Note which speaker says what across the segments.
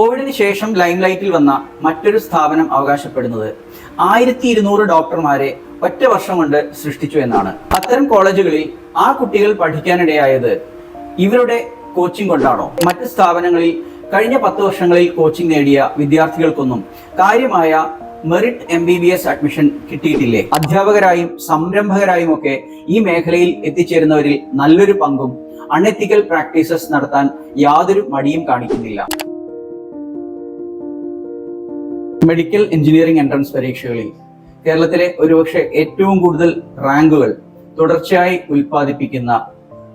Speaker 1: കോവിഡിന് ശേഷം ലൈംലൈറ്റിൽ വന്ന മറ്റൊരു സ്ഥാപനം അവകാശപ്പെടുന്നത്. ആയിരത്തി ഇരുന്നൂറ് ഡോക്ടർമാരെ ഒറ്റ വർഷം കൊണ്ട് സൃഷ്ടിച്ചു എന്നാണ്. അത്തരം കോളേജുകളിൽ ആ കുട്ടികൾ പഠിക്കാനിടയായത് ഇവരുടെ കോച്ചിങ് കൊണ്ടാണോ? മറ്റ് സ്ഥാപനങ്ങളിൽ കഴിഞ്ഞ പത്ത് വർഷങ്ങളിൽ കോച്ചിങ് നേടിയ വിദ്യാർത്ഥികൾക്കൊന്നും കാര്യമായ merit M B B S admission കിട്ടിയിട്ടില്ലേ? അധ്യാപകരായും സംരംഭകരായും ഒക്കെ ഈ മേഖലയിൽ എത്തിച്ചേരുന്നവരിൽ നല്ലൊരു പങ്കും അൺഎത്തിക്കൽ പ്രാക്ടീസസ് നടത്താൻ യാതൊരു മടിയും കാണിക്കുന്നില്ല. മെഡിക്കൽ എഞ്ചിനീയറിംഗ് എൻട്രൻസ് പരീക്ഷകളിൽ കേരളത്തിലെ ഒരുപക്ഷെ ഏറ്റവും കൂടുതൽ റാങ്കുകൾ തുടർച്ചയായി ഉൽപ്പാദിപ്പിക്കുന്ന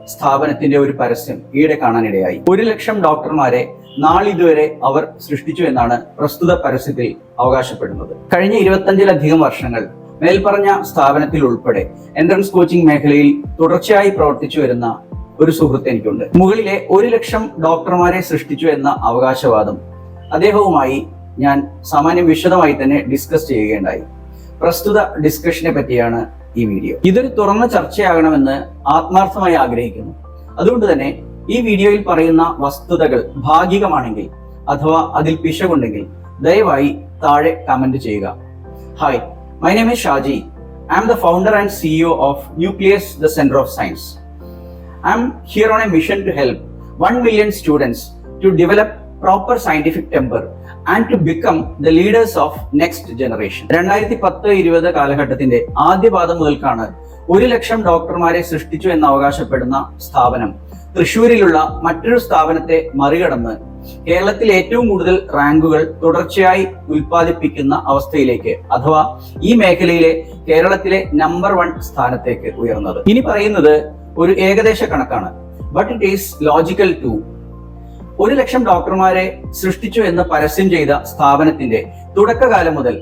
Speaker 1: സ്ഥാപനത്തിന്റെ ഒരു പരസ്യം ഈയിടെ കാണാനിടയായി. ഒരു ലക്ഷം ഡോക്ടർമാരെ നാളിതുവരെ അവർ സൃഷ്ടിച്ചു എന്നാണ് പ്രസ്തുത പരസ്യത്തിൽ അവകാശപ്പെടുന്നത്. കഴിഞ്ഞ ഇരുപത്തഞ്ചിലധികം വർഷങ്ങൾ മേൽപ്പറഞ്ഞ സ്ഥാപനത്തിൽ ഉൾപ്പെടെ എൻട്രൻസ് കോച്ചിംഗ് മേഖലയിൽ തുടർച്ചയായി പ്രവർത്തിച്ചു വരുന്ന ഒരു സുഹൃത്ത് എനിക്കുണ്ട്. മുകളിലെ ഒരു ലക്ഷം ഡോക്ടർമാരെ സൃഷ്ടിച്ചു എന്ന അവകാശവാദം അദ്ദേഹവുമായി ഞാൻ സാമാന്യം വിശദമായി തന്നെ ഡിസ്കസ് ചെയ്യുകയുണ്ടായി. പ്രസ്തുത ഡിസ്കഷനെ പറ്റിയാണ് ഈ വീഡിയോ ഇതൊരു തുറന്ന ചർച്ചയാകണമെന്ന് ആത്മാർത്ഥമായി ആഗ്രഹിക്കുന്നു. അതുകൊണ്ട് തന്നെ ഈ വീഡിയോയിൽ പറയുന്ന വസ്തുതകൾ ഭാഗികമാണെങ്കിൽ അഥവാ അതിൽ പിശകുണ്ടെങ്കിൽ ദയവായി താഴെ കമന്റ് ചെയ്യുക. Hi my name is Shaji. I am the founder and CEO of Nucleus the centre of science I am here on a mission to help 1 million students to develop proper scientific temper and to become the leaders of next generation. രണ്ടായിരത്തി പത്ത് ഇരുപത് കാലഘട്ടത്തിന്റെ ആദ്യപാദം മുതൽക്കാണ് ഒരു ലക്ഷം ഡോക്ടർമാരെ സൃഷ്ടിച്ചു എന്ന് അവകാശപ്പെടുന്ന സ്ഥാപനം തൃശൂരിലുള്ള മറ്റൊരു സ്ഥാപനത്തെ മറികടന്ന് കേരളത്തിൽ ഏറ്റവും കൂടുതൽ റാങ്കുകൾ തുടർച്ചയായി ഉൽപ്പാദിപ്പിക്കുന്ന അവസ്ഥയിലേക്ക് അഥവാ ഈ മേഖലയിലെ കേരളത്തിലെ നമ്പർ വൺ സ്ഥാനത്തേക്ക് ഉയർന്നത് ഇനി പറയുന്നത് ഒരു ഏകദേശ കണക്കാണ് but it is logical to ഒരു ലക്ഷം ഡോക്ടർമാരെ സൃഷ്ടിച്ചു എന്ന് പരസ്യം ചെയ്ത സ്ഥാപനത്തിന്റെ തുടക്കകാലം മുതൽ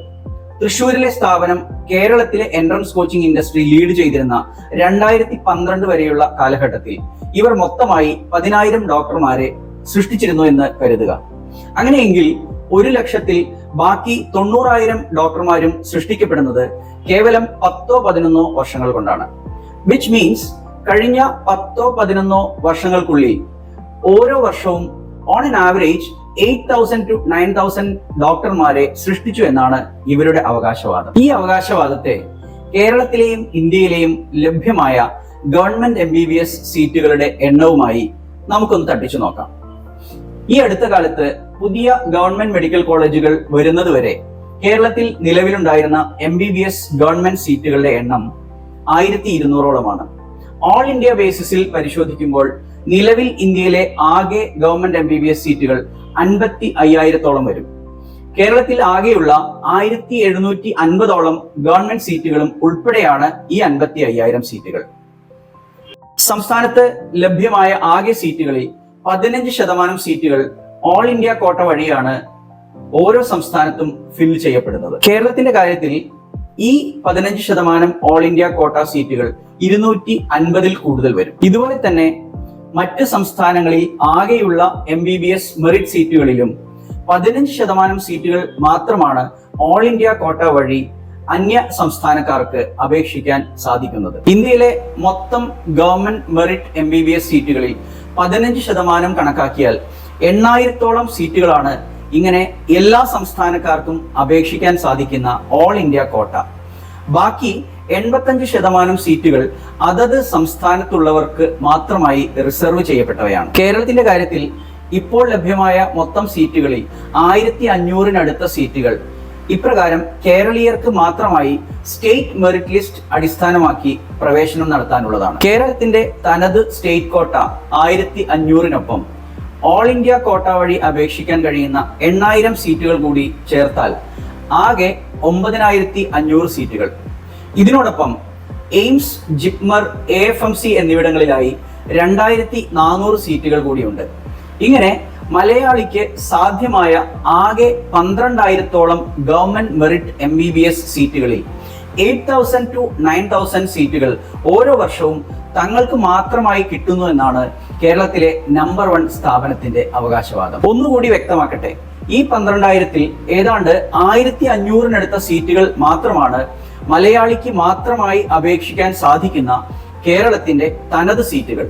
Speaker 1: തൃശൂരിലെ സ്ഥാപനം കേരളത്തിലെ എൻട്രൻസ് കോച്ചിംഗ് ഇൻഡസ്ട്രി ലീഡ് ചെയ്തിരുന്ന രണ്ടായിരത്തി പന്ത്രണ്ട് വരെയുള്ള കാലഘട്ടത്തിൽ ഇവർ മൊത്തമായി പതിനായിരം ഡോക്ടർമാരെ സൃഷ്ടിച്ചിരുന്നു എന്ന് കരുതുക. അങ്ങനെയെങ്കിൽ ഒരു ലക്ഷത്തിൽ ബാക്കി തൊണ്ണൂറായിരം ഡോക്ടർമാരും സൃഷ്ടിക്കപ്പെടുന്നത് കേവലം പത്തോ പതിനൊന്നോ വർഷങ്ങൾ കൊണ്ടാണ്. വിച്ച് മീൻസ് കഴിഞ്ഞ പത്തോ പതിനൊന്നോ വർഷങ്ങൾക്കുള്ളിൽ ഓരോ വർഷവും on an average eight thousand to nine thousand ഡോക്ടർമാരെ സൃഷ്ടിച്ചു എന്നാണ് ഇവരുടെ അവകാശവാദം. ഈ അവകാശവാദത്തെ കേരളത്തിലെയും ഇന്ത്യയിലെയും ലഭ്യമായ government M B B S സീറ്റുകളുടെ എണ്ണവുമായി നമുക്കൊന്ന് തട്ടിച്ചു നോക്കാം. ഈ അടുത്ത കാലത്ത് പുതിയ ഗവൺമെന്റ് മെഡിക്കൽ കോളേജുകൾ വരുന്നതുവരെ കേരളത്തിൽ നിലവിലുണ്ടായിരുന്ന M B B S government സീറ്റുകളുടെ എണ്ണം ആയിരത്തി ഇരുന്നൂറോളമാണ്. ഓൾ ഇന്ത്യ ബേസിസിൽ പരിശോധിക്കുമ്പോൾ നിലവിൽ ഇന്ത്യയിലെ ആകെ government M B B S സീറ്റുകൾ അൻപത്തി അയ്യായിരത്തോളം വരും. കേരളത്തിൽ ആകെയുള്ള ആയിരത്തി എഴുന്നൂറ്റി അൻപതോളം ഗവൺമെന്റ് സീറ്റുകളും ഉൾപ്പെടെയാണ് ഈ അൻപത്തി അയ്യായിരം സീറ്റുകൾ. സംസ്ഥാനത്ത് ലഭ്യമായ ആകെ സീറ്റുകളിൽ പതിനഞ്ച് ശതമാനം സീറ്റുകൾ ഓൾ ഇന്ത്യ കോട്ട വഴിയാണ് ഓരോ സംസ്ഥാനത്തും ഫിൽ ചെയ്യപ്പെടുന്നത്. കേരളത്തിന്റെ കാര്യത്തിൽ ഈ പതിനഞ്ച് ശതമാനം ഓൾ ഇന്ത്യ കോട്ട സീറ്റുകൾ ഇരുന്നൂറ്റി അൻപതിൽ കൂടുതൽ വരും. ഇതുപോലെ തന്നെ മറ്റ് സംസ്ഥാനങ്ങളിൽ ആകെയുള്ള M B B S merit സീറ്റുകളിലും പതിനഞ്ച് ശതമാനം സീറ്റുകൾ മാത്രമാണ് ഓൾ ഇന്ത്യ കോട്ട വഴി അന്യ സംസ്ഥാനക്കാർക്ക് അപേക്ഷിക്കാൻ സാധിക്കുന്നത്. ഇന്ത്യയിലെ മൊത്തം government merit M B B S സീറ്റുകളിൽ പതിനഞ്ച് ശതമാനം കണക്കാക്കിയാൽ എണ്ണായിരത്തോളം സീറ്റുകളാണ് ഇങ്ങനെ എല്ലാ സംസ്ഥാനക്കാർക്കും അപേക്ഷിക്കാൻ സാധിക്കുന്ന ഓൾ ഇന്ത്യ കോട്ട ബാക്കി എൺപത്തഞ്ച് ശതമാനം സീറ്റുകൾ അതത് സംസ്ഥാനത്തുള്ളവർക്ക് മാത്രമായി റിസർവ് ചെയ്യപ്പെട്ടവയാണ്. കേരളത്തിന്റെ കാര്യത്തിൽ ഇപ്പോൾ ലഭ്യമായ മൊത്തം സീറ്റുകളിൽ ആയിരത്തി അഞ്ഞൂറിനടുത്ത സീറ്റുകൾ ഇപ്രകാരം കേരളീയർക്ക് മാത്രമായി സ്റ്റേറ്റ് മെറിറ്റ് ലിസ്റ്റ് അടിസ്ഥാനമാക്കി പ്രവേശനം നടത്താനുള്ളതാണ്. കേരളത്തിന്റെ തനത് സ്റ്റേറ്റ് കോട്ട ആയിരത്തി അഞ്ഞൂറിനൊപ്പം ഓൾ ഇന്ത്യ കോട്ട വഴി അപേക്ഷിക്കാൻ കഴിയുന്ന എണ്ണായിരം സീറ്റുകൾ കൂടി ചേർത്താൽ ആകെ ഒമ്പതിനായിരത്തി അഞ്ഞൂറ് സീറ്റുകൾ. ഇതിനോടൊപ്പം AIIMS JIPMER A F M C എന്നിവിടങ്ങളിലായി രണ്ടായിരത്തി നാനൂറ് സീറ്റുകൾ കൂടിയുണ്ട്. ഇങ്ങനെ മലയാളിക്ക് സാധ്യമായ ആകെ പന്ത്രണ്ടായിരത്തോളം government merit M B B S സീറ്റുകളിൽ eight thousand to nine thousand സീറ്റുകൾ ഓരോ വർഷവും തങ്ങൾക്ക് മാത്രമായി കിട്ടുന്നു എന്നാണ് കേരളത്തിലെ നമ്പർ വൺ സ്ഥാപനത്തിന്റെ അവകാശവാദം. ഒന്നുകൂടി വ്യക്തമാക്കട്ടെ. ഈ പന്ത്രണ്ടായിരത്തിൽ ഏതാണ്ട് ആയിരത്തി അഞ്ഞൂറിനടുത്ത സീറ്റുകൾ മാത്രമാണ് മലയാളിക്ക് മാത്രമായി അപേക്ഷിക്കാൻ സാധിക്കുന്ന കേരളത്തിന്റെ തനത് സീറ്റുകൾ.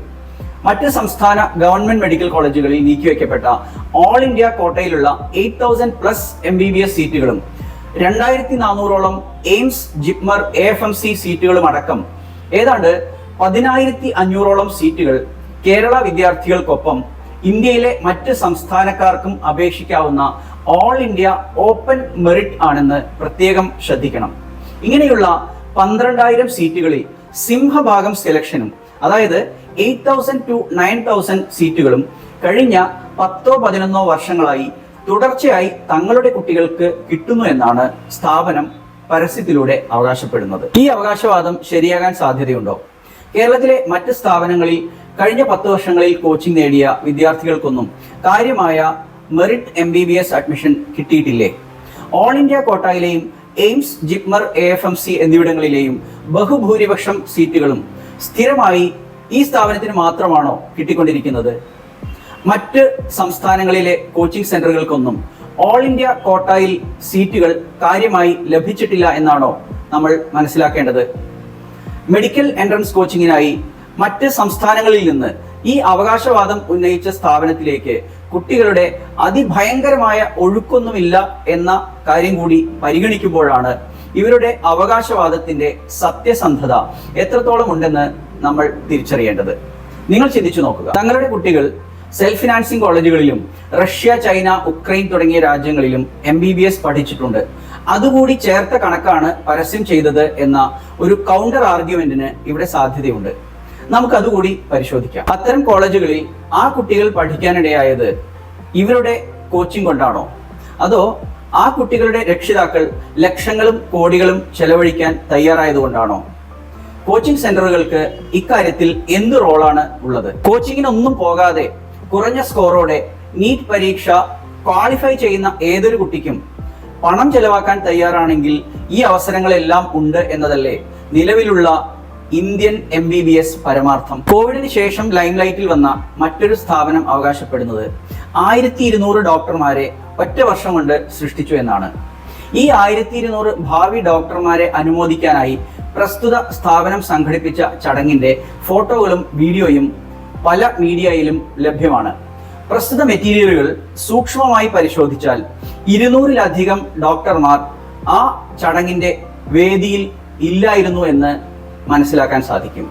Speaker 1: മറ്റ് സംസ്ഥാന ഗവൺമെന്റ് മെഡിക്കൽ കോളേജുകളിൽ നീക്കിവെക്കപ്പെട്ട all India കോട്ടയിലുള്ള eight thousand plus M B B S സീറ്റുകളും രണ്ടായിരത്തി നാനൂറോളം AIIMS JIPMER A F M C സീറ്റുകളും അടക്കം ഏതാണ്ട് പതിനായിരത്തി അഞ്ഞൂറോളം സീറ്റുകൾ കേരള വിദ്യാർത്ഥികൾക്കൊപ്പം ഇന്ത്യയിലെ മറ്റ് സംസ്ഥാനക്കാർക്കും അപേക്ഷിക്കാവുന്ന ഓൾ ഇന്ത്യ ഓപ്പൺ മെറിറ്റ് ആണെന്ന് പ്രത്യേകം ശ്രദ്ധിക്കണം. ഇങ്ങനെയുള്ള പന്ത്രണ്ടായിരം സീറ്റുകളിൽ സിംഹഭാഗം സെലക്ഷനും അതായത് eight thousand to nine thousand സീറ്റുകളും കഴിഞ്ഞ പത്തോ പതിനൊന്നോ വർഷങ്ങളായി തുടർച്ചയായി തങ്ങളുടെ കുട്ടികൾക്ക് കിട്ടുന്നു എന്നാണ് സ്ഥാപനം പരസ്യത്തിലൂടെ അവകാശപ്പെടുന്നത്. ഈ അവകാശവാദം ശരിയാകാൻ സാധ്യതയുണ്ടോ? കേരളത്തിലെ മറ്റ് സ്ഥാപനങ്ങളിൽ കഴിഞ്ഞ പത്ത് വർഷങ്ങളിൽ കോച്ചിംഗ് നേടിയ വിദ്യാർത്ഥികൾക്കൊന്നും കാര്യമായ merit M B B S admission കിട്ടിയിട്ടില്ലേ? All India കോട്ടായിലെയും AIIMS JIPMER A F M C എന്നിവിടങ്ങളിലെയും ബഹുഭൂരിപക്ഷം സീറ്റുകളും സ്ഥിരമായി ഈ സ്ഥാപനത്തിന് മാത്രമാണോ കിട്ടിക്കൊണ്ടിരിക്കുന്നത്? മറ്റ് സംസ്ഥാനങ്ങളിലെ കോച്ചിംഗ് സെന്ററുകൾക്കൊന്നും ഓൾ ഇന്ത്യ കോട്ടയിൽ സീറ്റുകൾ കാര്യമായി ലഭിച്ചിട്ടില്ല എന്നാണോ നമ്മൾ മനസ്സിലാക്കേണ്ടത്? മെഡിക്കൽ എൻട്രൻസ് കോച്ചിങ്ങിനായി മറ്റ് സംസ്ഥാനങ്ങളിൽ നിന്ന് ഈ അവകാശവാദം ഉന്നയിച്ച സ്ഥാപനത്തിലേക്ക് കുട്ടികളുടെ അതിഭയങ്കരമായ ഒഴുക്കൊന്നുമില്ല എന്ന കാര്യം കൂടി പരിഗണിക്കുമ്പോഴാണ് ഇവരുടെ അവകാശവാദത്തിന്റെ സത്യസന്ധത എത്രത്തോളം ഉണ്ടെന്ന് നമ്മൾ തിരിച്ചറിയേണ്ടത്. നിങ്ങൾ ചിന്തിച്ചു നോക്കുക. തങ്ങളുടെ കുട്ടികൾ സെൽഫ് ഫിനാൻസിങ് കോളേജുകളിലും റഷ്യ ചൈന ഉക്രൈൻ തുടങ്ങിയ രാജ്യങ്ങളിലും എം ബി ബി എസ് പഠിച്ചിട്ടുണ്ട്. അതുകൂടി ചേർത്ത കണക്കാണ് പരസ്യം ചെയ്തത് എന്ന ഒരു കൗണ്ടർ ആർഗ്യുമെന്റിന് ഇവിടെ സാധ്യതയുണ്ട്. നമുക്ക് അതുകൂടി പരിശോധിക്കാം. അത്തരം കോളേജുകളിൽ ആ കുട്ടികൾ പഠിക്കാനിടയായത് ഇവരുടെ കോച്ചിങ് കൊണ്ടാണോ? അതോ ആ കുട്ടികളുടെ രക്ഷിതാക്കൾ ലക്ഷങ്ങളും കോടികളും ചെലവഴിക്കാൻ തയ്യാറായതുകൊണ്ടാണോ കോച്ചിങ് സെന്ററുകൾക്ക് ഇക്കാര്യത്തിൽ എന്ത് റോളാണ് ഉള്ളത്? കോച്ചിങ്ങിനൊന്നും പോകാതെ കുറഞ്ഞ സ്കോറോടെ നീറ്റ് പരീക്ഷ ക്വാളിഫൈ ചെയ്യുന്ന ഏതൊരു കുട്ടിക്കും പണം ചെലവാക്കാൻ തയ്യാറാണെങ്കിൽ ഈ അവസരങ്ങളെല്ലാം ഉണ്ട് എന്നതല്ലേ നിലവിലുള്ള Indian M B B S പരമാർത്ഥം. കോവിഡിന് ശേഷം ലൈംലൈറ്റിൽ വന്ന മറ്റൊരു സ്ഥാപനം അവകാശപ്പെടുന്നത് ആയിരത്തി ഇരുന്നൂറ് ഡോക്ടർമാരെ ഒറ്റ വർഷം കൊണ്ട് സൃഷ്ടിച്ചു എന്നാണ്. ഈ ആയിരത്തി ഇരുന്നൂറ് ഭാവി ഡോക്ടർമാരെ അനുമോദിക്കാനായി പ്രസ്തുത സ്ഥാപനം സംഘടിപ്പിച്ച ചടങ്ങിന്റെ ഫോട്ടോകളും വീഡിയോയും പല മീഡിയയിലും ലഭ്യമാണ്. പ്രസ്തുത മെറ്റീരിയലുകൾ സൂക്ഷ്മമായി പരിശോധിച്ചാൽ ഇരുന്നൂറിലധികം ഡോക്ടർമാർ ആ ചടങ്ങിന്റെ വേദിയിൽ ഇല്ലായിരുന്നു എന്ന് മനസ്സിലാക്കാൻ സാധിക്കും.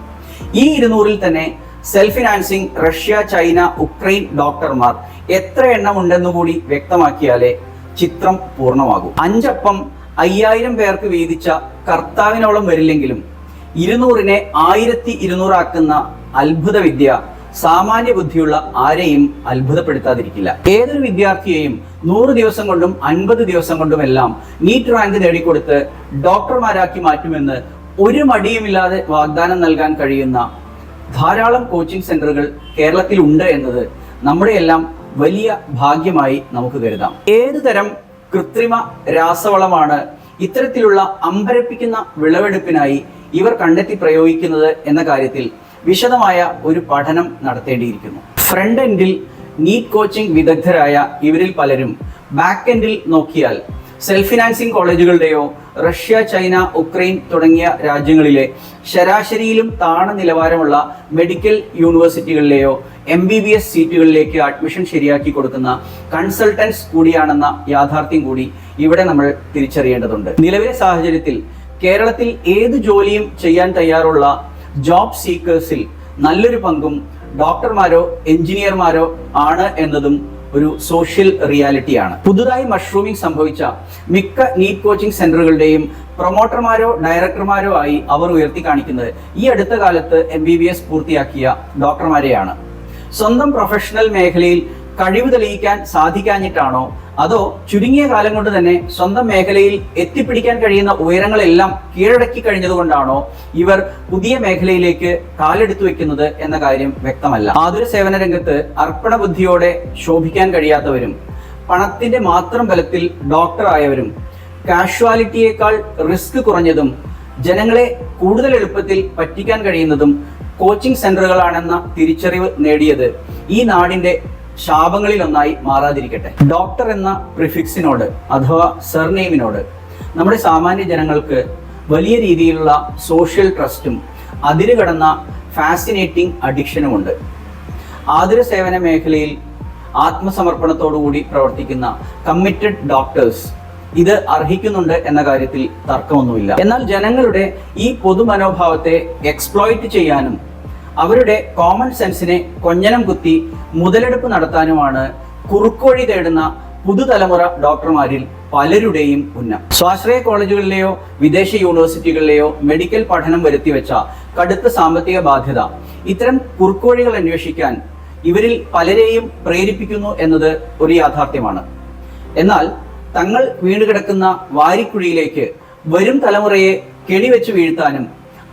Speaker 1: ഈ ഇരുന്നൂറിൽ തന്നെ self financing Russia China Ukraine ഡോക്ടർമാർ എത്ര എണ്ണം ഉണ്ടെന്ന് കൂടി വ്യക്തമാക്കിയാലേ ചിത്രം പൂർണമാകൂ. അഞ്ചപ്പം അയ്യായിരം പേർക്ക് വീതിച്ച കർത്താവിനോളം വരില്ലെങ്കിലും ഇരുന്നൂറിനെ ആയിരത്തി ഇരുന്നൂറാക്കുന്ന അത്ഭുത വിദ്യ സാമാന്യ ബുദ്ധിയുള്ള ആരെയും അത്ഭുതപ്പെടുത്താതിരിക്കില്ല. ഏതൊരു വിദ്യാർത്ഥിയെയും നൂറ് ദിവസം കൊണ്ടും അൻപത് ദിവസം കൊണ്ടുമെല്ലാം നീറ്റ് റാങ്ക് നേടിക്കൊടുത്ത് ഡോക്ടർമാരാക്കി മാറ്റുമെന്ന് ഒരു മടിയുമില്ലാതെ വാഗ്ദാനം നൽകാൻ കഴിയുന്ന ധാരാളം കോച്ചിങ് സെന്ററുകൾ കേരളത്തിൽ ഉണ്ട് എന്നത് നമ്മുടെ എല്ലാം വലിയ ഭാഗ്യമായി നമുക്ക് കരുതാം. ഏത് തരം കൃത്രിമ രാസവളമാണ് ഇത്തരത്തിലുള്ള അമ്പരപ്പിക്കുന്ന വിളവെടുപ്പിനായി ഇവർ കണ്ടെത്തി പ്രയോഗിക്കുന്നത് എന്ന കാര്യത്തിൽ വിശദമായ ഒരു പഠനം നടത്തേണ്ടിയിരിക്കുന്നു. ഫ്രണ്ട് എൻഡിൽ നീറ്റ് കോച്ചിംഗ് വിദഗ്ധരായ ഇവരിൽ പലരും ബാക്ക് എൻഡിൽ നോക്കിയാൽ സെൽഫ് ഫിനാൻസിംഗ് കോളേജുകളുടെയോ റഷ്യ ചൈന ഉക്രൈൻ തുടങ്ങിയ രാജ്യങ്ങളിലെ ശരാശരിയിലും താണ നിലവാരമുള്ള മെഡിക്കൽ യൂണിവേഴ്സിറ്റികളിലെയോ എം ബി ബി എസ് സീറ്റുകളിലേക്ക് അഡ്മിഷൻ ശരിയാക്കി കൊടുക്കുന്ന കൺസൾട്ടൻസ് കൂടിയാണെന്ന യാഥാർത്ഥ്യം കൂടി ഇവിടെ നമ്മൾ തിരിച്ചറിയേണ്ടതുണ്ട്. നിലവിലെ സാഹചര്യത്തിൽ കേരളത്തിൽ ഏത് ജോലിയും ചെയ്യാൻ തയ്യാറുള്ള ജോബ് സീക്കേഴ്സിൽ നല്ലൊരു പങ്കും ഡോക്ടർമാരോ എഞ്ചിനീയർമാരോ ആണ് എന്നതും ഒരു സോഷ്യൽ റിയാലിറ്റിയാണ് പുതുതായി മഷ്റൂമിംഗ് സംഭവിച്ച മിക്ക നീറ്റ് കോച്ചിംഗ് സെന്ററുകളുടെയും പ്രൊമോട്ടർമാരോ ഡയറക്ടർമാരോ ആയി അവർ ഉയർത്തി കാണിക്കുന്നത് ഈ അടുത്ത കാലത്ത് എം ബി ബി എസ് പൂർത്തിയാക്കിയ ഡോക്ടർമാരെയാണ് സ്വന്തം പ്രൊഫഷണൽ മേഖലയിൽ കഴിവ് തെളിയിക്കാൻ സാധിക്കാഞ്ഞിട്ടാണോ? അതോ ചുരുങ്ങിയ കാലം കൊണ്ട് തന്നെ സ്വന്തം മേഖലയിൽ എത്തിപ്പിടിക്കാൻ കഴിയുന്ന ഉയരങ്ങളെല്ലാം കീഴടക്കി കഴിഞ്ഞതുകൊണ്ടാണോ ഇവർ പുതിയ മേഖലയിലേക്ക് കാലെടുത്തു വെക്കുന്നത് എന്ന കാര്യം വ്യക്തമല്ല. ആതുര സേവന രംഗത്ത് അർപ്പണ ബുദ്ധിയോടെ ശോഭിക്കാൻ കഴിയാത്തവരും പണത്തിന്റെ മാത്രം ബലത്തിൽ ഡോക്ടർ ആയവരും കാഷ്വാലിറ്റിയേക്കാൾ റിസ്ക് കുറഞ്ഞതും ജനങ്ങളെ കൂടുതൽ എളുപ്പത്തിൽ പറ്റിക്കാൻ കഴിയുന്നതും കോച്ചിംഗ് സെന്ററുകളാണെന്ന തിരിച്ചറിവ് നേടിയത് ഈ നാടിന്റെ ശാപങ്ങളിൽ ഒന്നായി മാറാതിരിക്കട്ടെ. ഡോക്ടർ എന്ന പ്രിഫിക്സിനോട് അഥവാ സർനെയിമിനോട് നമ്മുടെ സാമാന്യ ജനങ്ങൾക്ക് വലിയ രീതിയിലുള്ള സോഷ്യൽ ട്രസ്റ്റും അതിരുകടന്ന ഫാസിനേറ്റിംഗ് അഡിക്ഷനുമുണ്ട് ആതുര സേവന മേഖലയിൽ ആത്മസമർപ്പണത്തോടുകൂടി പ്രവർത്തിക്കുന്ന കമ്മിറ്റഡ് ഡോക്ടേഴ്സ് ഇത് അർഹിക്കുന്നുണ്ട് എന്ന കാര്യത്തിൽ തർക്കമൊന്നുമില്ല. എന്നാൽ ജനങ്ങളുടെ ഈ പൊതുമനോഭാവത്തെ എക്സ്പ്ലോയിറ്റ് ചെയ്യാനും അവരുടെ കോമൺ സെൻസിനെ കൊഞ്ഞനം കുത്തി മുതലെടുപ്പ് നടത്താനുമാണ് കുറുക്കുവഴി തേടുന്ന പുതുതലമുറ ഡോക്ടർമാരിൽ പലരുടെയും ഉന്നം. സ്വാശ്രയ കോളേജുകളിലെയോ വിദേശ യൂണിവേഴ്സിറ്റികളിലെയോ മെഡിക്കൽ പഠനം വരുത്തിവെച്ച കടുത്ത സാമ്പത്തിക ബാധ്യത. ഇത്തരം കുറുക്കുവഴികൾ അന്വേഷിക്കാൻ ഇവരിൽ പലരെയും പ്രേരിപ്പിക്കുന്നു എന്നത് ഒരു യാഥാർത്ഥ്യമാണ്. എന്നാൽ തങ്ങൾ വീണുകിടക്കുന്ന വാരിക്കുഴിയിലേക്ക് വരും തലമുറയെ കെണിവെച്ച് വീഴ്ത്താനും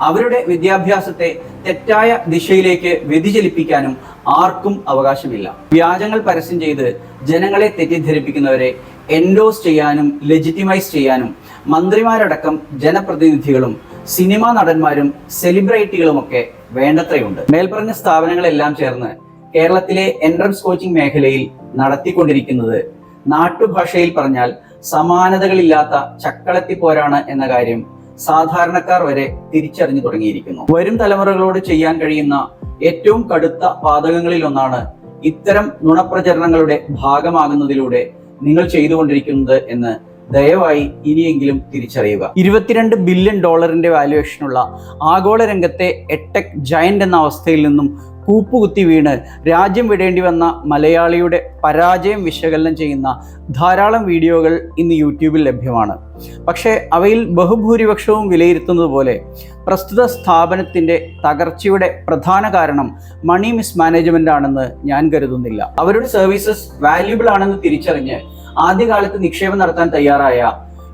Speaker 1: അവരുടെ വിദ്യാഭ്യാസത്തെ തെറ്റായ ദിശയിലേക്ക് വ്യതിചലിപ്പിക്കാനും ആർക്കും അവകാശമില്ല. വ്യാജങ്ങൾ പരസ്യം ചെയ്ത് ജനങ്ങളെ തെറ്റിദ്ധരിപ്പിക്കുന്നവരെ എൻഡോസ് ചെയ്യാനും ലെജിറ്റിമൈസ് ചെയ്യാനും മന്ത്രിമാരടക്കം ജനപ്രതിനിധികളും സിനിമാ നടന്മാരും സെലിബ്രിറ്റികളുമൊക്കെ വേണ്ടത്രയുണ്ട്. മേൽപ്പറഞ്ഞ സ്ഥാപനങ്ങളെല്ലാം ചേർന്ന് കേരളത്തിലെ എൻട്രൻസ് കോച്ചിംഗ് മേഖലയിൽ നടത്തിക്കൊണ്ടിരിക്കുന്നത് നാട്ടുഭാഷയിൽ പറഞ്ഞാൽ സമാനതകളില്ലാത്ത ചക്കളത്തി പോരാണ് എന്ന കാര്യം സാധാരണക്കാർ വരെ തിരിച്ചറിഞ്ഞു തുടങ്ങിയിരിക്കുന്നു. വരും തലമുറകളോട് ചെയ്യാൻ കഴിയുന്ന ഏറ്റവും കടുത്ത പാതകങ്ങളിൽ ഒന്നാണ് ഇത്തരം നുണപ്രചരണങ്ങളുടെ ഭാഗമാകുന്നതിലൂടെ നിങ്ങൾ ചെയ്തുകൊണ്ടിരിക്കുന്നത് എന്ന് ദയവായി ഇനിയെങ്കിലും തിരിച്ചറിയുക. ഇരുപത്തിരണ്ട് ബില്യൺ ഡോളറിന്റെ വാല്യുവേഷനുള്ള ആഗോള രംഗത്തെ എട്ടെക് ജയന്റ് എന്ന അവസ്ഥയിൽ നിന്നും കൂപ്പുകുത്തി വീണ് രാജ്യം വിടേണ്ടി വന്ന മലയാളിയുടെ പരാജയം വിശകലനം ചെയ്യുന്ന ധാരാളം വീഡിയോകൾ ഇന്ന് യൂട്യൂബിൽ ലഭ്യമാണ്. പക്ഷേ അവയിൽ ബഹുഭൂരിപക്ഷവും വിലയിരുത്തുന്നത് പോലെ പ്രസ്തുത സ്ഥാപനത്തിന്റെ തകർച്ചയുടെ പ്രധാന കാരണം മണി മിസ്മാനേജ്മെന്റ് ആണെന്ന് ഞാൻ കരുതുന്നില്ല. അവരുടെ സർവീസസ് വാല്യുബിൾ ആണെന്ന് തിരിച്ചറിഞ്ഞ് ആദ്യകാലത്ത് നിക്ഷേപം നടത്താൻ തയ്യാറായ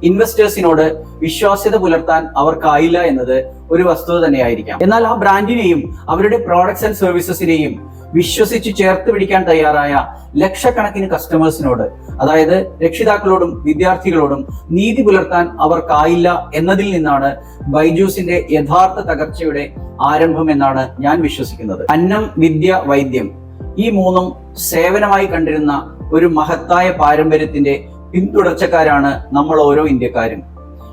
Speaker 1: ഇൻവെസ്റ്റേഴ്സിനോട് വിശ്വാസ്യത പുലർത്താൻ അവർക്കായില്ല എന്നത് ഒരു വസ്തുത തന്നെയായിരിക്കാം. എന്നാൽ ആ ബ്രാൻഡിനെയും അവരുടെ പ്രോഡക്ട്സ് ആൻഡ് സർവീസസിനെയും വിശ്വസിച്ച് ചേർത്ത് പിടിക്കാൻ തയ്യാറായ ലക്ഷക്കണക്കിന് കസ്റ്റമേഴ്സിനോട് അതായത് രക്ഷിതാക്കളോടും വിദ്യാർത്ഥികളോടും നീതി പുലർത്താൻ അവർക്കായില്ല എന്നതിൽ നിന്നാണ് ബൈജൂസിന്റെ യഥാർത്ഥ തകർച്ചയുടെ ആരംഭം എന്നാണ് ഞാൻ വിശ്വസിക്കുന്നത്. അന്നം വിദ്യ വൈദ്യം ഈ മൂന്നും സേവനമായി കണ്ടിരുന്ന ഒരു മഹത്തായ പാരമ്പര്യത്തിന്റെ പിന്തുടർച്ചക്കാരാണ് നമ്മൾ ഓരോ ഇന്ത്യക്കാരും.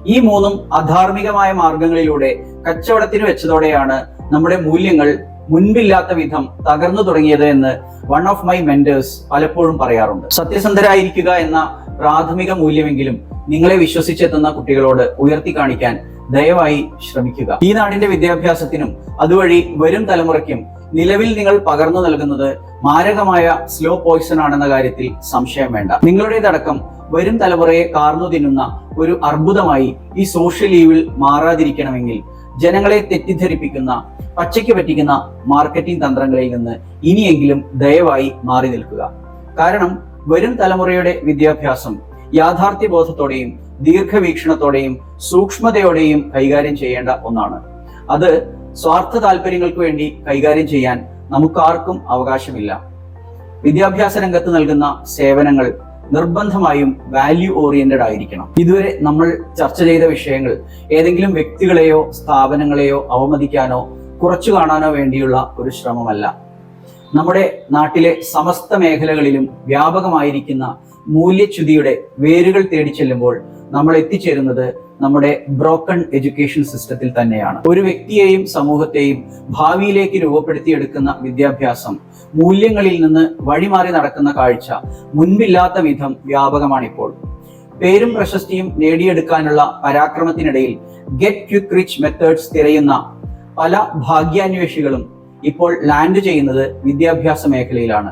Speaker 1: ഈ മൂന്നും അധാർമികമായ മാർഗങ്ങളിലൂടെ കച്ചവടത്തിന് വെച്ചതോടെയാണ് നമ്മുടെ മൂല്യങ്ങൾ മുൻപില്ലാത്ത വിധം തകർന്നു തുടങ്ങിയത് എന്ന് വൺ ഓഫ് മൈ മെന്റേഴ്സ് പലപ്പോഴും പറയാറുണ്ട്. സത്യസന്ധരായിരിക്കുക എന്ന പ്രാഥമിക മൂല്യമെങ്കിലും നിങ്ങളെ വിശ്വസിച്ചെത്തുന്ന കുട്ടികളോട് ഉയർത്തി കാണിക്കാൻ ദയവായി ശ്രമിക്കുക. ഈ നാടിന്റെ വിദ്യാഭ്യാസത്തിനും അതുവഴി വരും തലമുറയ്ക്കും നിലവിൽ നിങ്ങൾ പകർന്നു നൽകുന്നത് മാരകമായ സ്ലോ പോയിസൺ ആണെന്ന കാര്യത്തിൽ സംശയം വേണ്ട. നിങ്ങളുടേതടക്കം വരും തലമുറയെ കാർന്നു തിന്നുന്ന ഒരു അർബുദമായി ഈ സോഷ്യൽ ഈവിൽ മാറാതിരിക്കണമെങ്കിൽ ജനങ്ങളെ തെറ്റിദ്ധരിപ്പിക്കുന്ന പച്ചയ്ക്ക് പറ്റിക്കുന്ന മാർക്കറ്റിംഗ് തന്ത്രങ്ങളിൽ നിന്ന് ഇനിയെങ്കിലും ദയവായി മാറി നിൽക്കുക. കാരണം വരും തലമുറയുടെ വിദ്യാഭ്യാസം യാഥാർത്ഥ്യബോധത്തോടെയും ദീർഘവീക്ഷണത്തോടെയും സൂക്ഷ്മതയോടെയും കൈകാര്യം ചെയ്യേണ്ട ഒന്നാണ്. അത് സ്വാർത്ഥ താല്പര്യങ്ങൾക്ക് വേണ്ടി കൈകാര്യം ചെയ്യാൻ നമുക്കാർക്കും അവകാശമില്ല. വിദ്യാഭ്യാസ രംഗത്ത് നൽകുന്ന സേവനങ്ങൾ നിർബന്ധമായും വാല്യൂ ഓറിയന്റഡ് ആയിരിക്കണം. ഇതുവരെ നമ്മൾ ചർച്ച ചെയ്ത വിഷയങ്ങൾ ഏതെങ്കിലും വ്യക്തികളെയോ സ്ഥാപനങ്ങളെയോ അവമതിക്കാനോ കുറച്ചു കാണാനോ വേണ്ടിയുള്ള ഒരു ശ്രമമല്ല. നമ്മുടെ നാട്ടിലെ സമസ്ത മേഖലകളിലും വ്യാപകമായിരിക്കുന്ന മൂല്യച്യുതിയുടെ വേരുകൾ തേടി ചെല്ലുമ്പോൾ നമ്മൾ എത്തിച്ചേരുന്നത് നമ്മുടെ ബ്രോക്കൺ എഡ്യൂക്കേഷൻ സിസ്റ്റത്തിൽ തന്നെയാണ്. ഒരു വ്യക്തിയെയും സമൂഹത്തെയും ഭാവിയിലേക്ക് രൂപപ്പെടുത്തിയെടുക്കുന്ന വിദ്യാഭ്യാസം മൂല്യങ്ങളിൽ നിന്ന് വഴിമാറി നടക്കുന്ന കാഴ്ച മുൻപില്ലാത്ത വിധം വ്യാപകമാണിപ്പോൾ. പേരും പ്രശസ്തിയും നേടിയെടുക്കാനുള്ള പരാക്രമത്തിനിടയിൽ ഗെറ്റ് ക്വിക്ക് റിച്ച് മെത്തേഡ്സ് തിരയുന്ന പല ഭാഗ്യാന്വേഷികളും ഇപ്പോൾ ലാൻഡ് ചെയ്യുന്നത് വിദ്യാഭ്യാസ മേഖലയിലാണ്.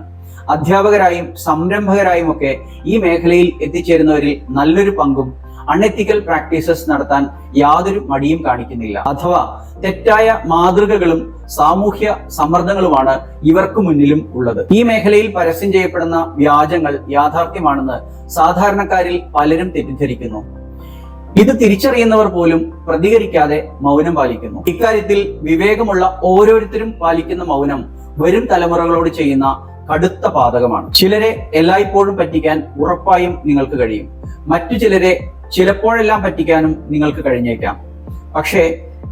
Speaker 1: അധ്യാപകരായും സംരംഭകരായും ഒക്കെ ഈ മേഖലയിൽ എത്തിച്ചേരുന്നവരിൽ നല്ലൊരു പങ്കും അൺഎത്തിക്കൽ പ്രാക്ടീസസ് നടത്താൻ യാതൊരു മടിയും കാണിക്കുന്നില്ല. അഥവാ തെറ്റായ മാതൃകകളും സാമൂഹ്യ സമ്മർദ്ദങ്ങളുമാണ് ഇവർക്ക് മുന്നിലും ഉള്ളത്. ഈ മേഖലയിൽ പരസ്യം ചെയ്യപ്പെടുന്ന വ്യാജങ്ങൾ യാഥാർത്ഥ്യമാണെന്ന് സാധാരണക്കാരിൽ പലരും തെറ്റിദ്ധരിക്കുന്നു. ഇത് തിരിച്ചറിയുന്നവർ പോലും പ്രതികരിക്കാതെ മൗനം പാലിക്കുന്നു. ഇക്കാര്യത്തിൽ വിവേകമുള്ള ഓരോരുത്തരും പാലിക്കുന്ന മൗനം വരും തലമുറകളോട് ചെയ്യുന്ന കടുത്ത പാതകമാണ്. ചിലരെ എല്ലായ്പ്പോഴും പറ്റിക്കാൻ ഉറപ്പായും നിങ്ങൾക്ക് കഴിയും. മറ്റു ചിലരെ ചിലപ്പോഴെല്ലാം പറ്റിക്കാനും നിങ്ങൾക്ക് കഴിഞ്ഞേക്കാം. പക്ഷേ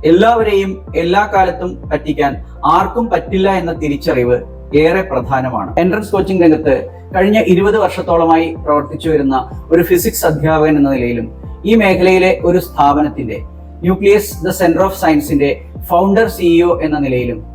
Speaker 1: എല്ലാവരെയും എല്ലാ കാലത്തും പറ്റിക്കാൻ ആർക്കും പറ്റില്ല എന്ന തിരിച്ചറിവ് ഏറെ പ്രധാനമാണ്. എൻട്രൻസ് കോച്ചിംഗ് രംഗത്ത് കഴിഞ്ഞ ഇരുപത് വർഷത്തോളമായി പ്രവർത്തിച്ചു വരുന്ന ഒരു ഫിസിക്സ് അധ്യാപകൻ എന്ന നിലയിലും ഈ മേഖലയിലെ ഒരു സ്ഥാപനത്തിന്റെ ന്യൂക്ലിയസ് ദ സെന്റർ ഓഫ് സയൻസിന്റെ ഫൗണ്ടർ സിഇഒ എന്ന നിലയിലും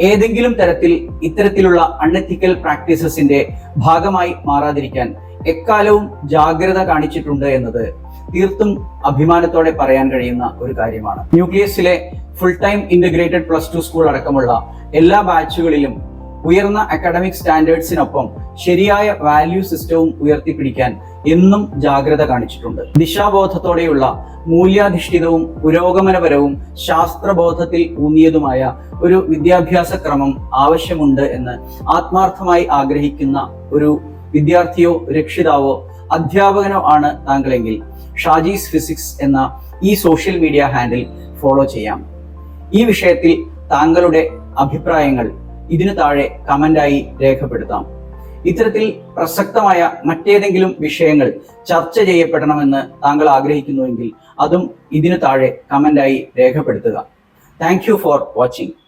Speaker 1: ഏതെങ്കിലും തരത്തിൽ ഇത്തരത്തിലുള്ള അൺഎത്തിക്കൽ പ്രാക്ടീസസിന്റെ ഭാഗമായി മാറാതിരിക്കാൻ എക്കാലവും ജാഗ്രത കാണിച്ചിട്ടുണ്ട് എന്നത് തീർത്തും അഭിമാനത്തോടെ പറയാൻ കഴിയുന്ന ഒരു കാര്യമാണ്. ന്യൂക്ലിയസിലെ full time integrated plus two school അടക്കമുള്ള എല്ലാ ബാച്ചുകളിലും ഉയർന്ന അക്കാഡമിക് സ്റ്റാൻഡേർഡ്സിനൊപ്പം ശരിയായ വാല്യൂ സിസ്റ്റവും ഉയർത്തിപ്പിടിക്കാൻ എന്നും ജാഗ്രത കാണിച്ചിട്ടുണ്ട്. ദിശാബോധത്തോടെയുള്ള മൂല്യാധിഷ്ഠിതവും പുരോഗമനപരവും ശാസ്ത്രബോധത്തിൽ ഊന്നിയതുമായ ഒരു വിദ്യാഭ്യാസ ക്രമം ആവശ്യമുണ്ട് എന്ന് ആത്മാർത്ഥമായി ആഗ്രഹിക്കുന്ന ഒരു വിദ്യാർത്ഥിയോ രക്ഷിതാവോ അധ്യാപകനോ ആണ് താങ്കളെങ്കിൽ ഷാജീസ് ഫിസിക്സ് എന്ന ഈ സോഷ്യൽ മീഡിയ ഹാൻഡിൽ ഫോളോ ചെയ്യാം. ഈ വിഷയത്തിൽ താങ്കളുടെ അഭിപ്രായങ്ങൾ ഇതിനു താഴെ കമന്റായി രേഖപ്പെടുത്താം. ഇത്തരത്തിൽ പ്രസക്തമായ മറ്റേതെങ്കിലും വിഷയങ്ങൾ ചർച്ച ചെയ്യപ്പെടണമെന്ന് താങ്കൾ ആഗ്രഹിക്കുന്നുവെങ്കിൽ അതും ഇതിനു താഴെ കമന്റായി രേഖപ്പെടുത്തുക. Thank for watching